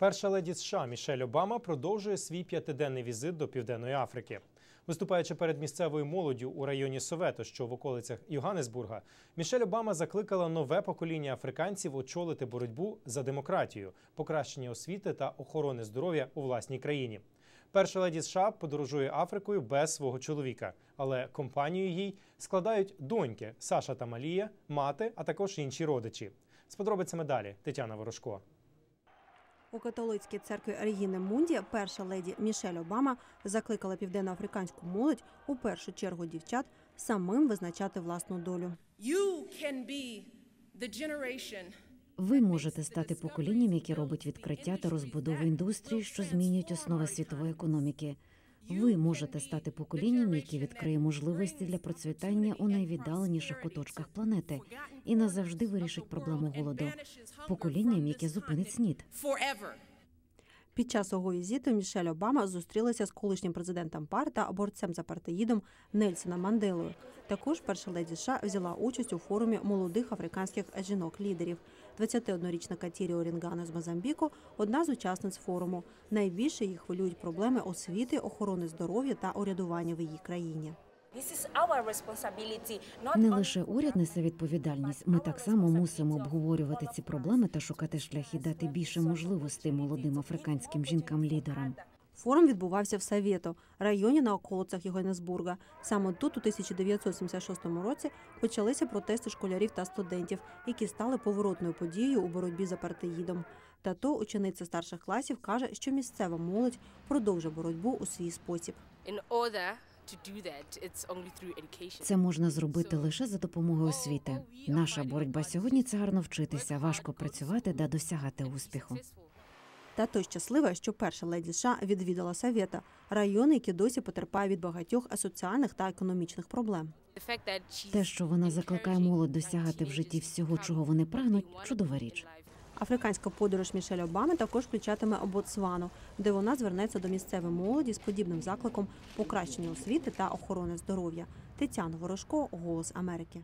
Перша леді США Мішель Обама продовжує свій п'ятиденний візит до Південної Африки. Виступаючи перед місцевою молоддю у районі Совето, що в околицях Йоганнесбурга, Мішель Обама закликала нове покоління африканців очолити боротьбу за демократію, покращення освіти та охорони здоров'я у власній країні. Перша леді США подорожує Африкою без свого чоловіка, але компанію їй складають доньки Саша та Малія, мати, а також інші родичі. З подробицями далі Тетяна Ворожко. У католицькій церкві Регіни Мунді перша леді Мішель Обама закликала південноафриканську молодь у першу чергу дівчат самим визначати власну долю. You can be the generation Ви можете стати поколінням, яке робить відкриття та розбудову індустрії, що змінюють основи світової економіки. Ви можете стати поколінням, яке відкриє можливості для процвітання у найвіддаленіших куточках планети і назавжди вирішить проблему голоду. Поколінням, яке зупинить снід. Під час свого візиту Мішель Обама зустрілася з колишнім президентом ПАР та борцем за партеїдом Нельсоном Манделою. Також перша леді США взяла участь у форумі молодих африканських жінок-лідерів. 21-річна Катірі Орінгано з Мозамбіку – одна з учасниць форуму. Найбільше їх хвилюють проблеми освіти, охорони здоров'я та урядування в її країні. Не лише уряд несе відповідальність. Ми так само мусимо обговорювати ці проблеми та шукати шляхи дати більше можливостей молодим африканським жінкам-лідерам. Форум відбувався в Савєто, районі на околицях Йоганнесбурга. Саме тут, у 1976 році, почалися протести школярів та студентів, які стали поворотною подією у боротьбі за партеїдом. Тато, учениця старших класів, каже, що місцева молодь продовжує боротьбу у свій спосіб. In order to do that, it's only through education. Це можна зробити лише за допомогою освіти. Наша боротьба сьогодні це гарно вчитися, важко працювати та досягати успіху. Тато щаслива, що перша леді США відвідала Савєта, район, який досі потерпає від багатьох соціальних та економічних проблем. Те, що вона закликає молодь досягати в житті всього, чого вони прагнуть, чудова річ. Африканська подорож Мішель Обами також включатиме Ботсвану, де вона звернеться до місцевої молоді з подібним закликом покращення освіти та охорони здоров'я. Тетяна Ворожко, Голос Америки.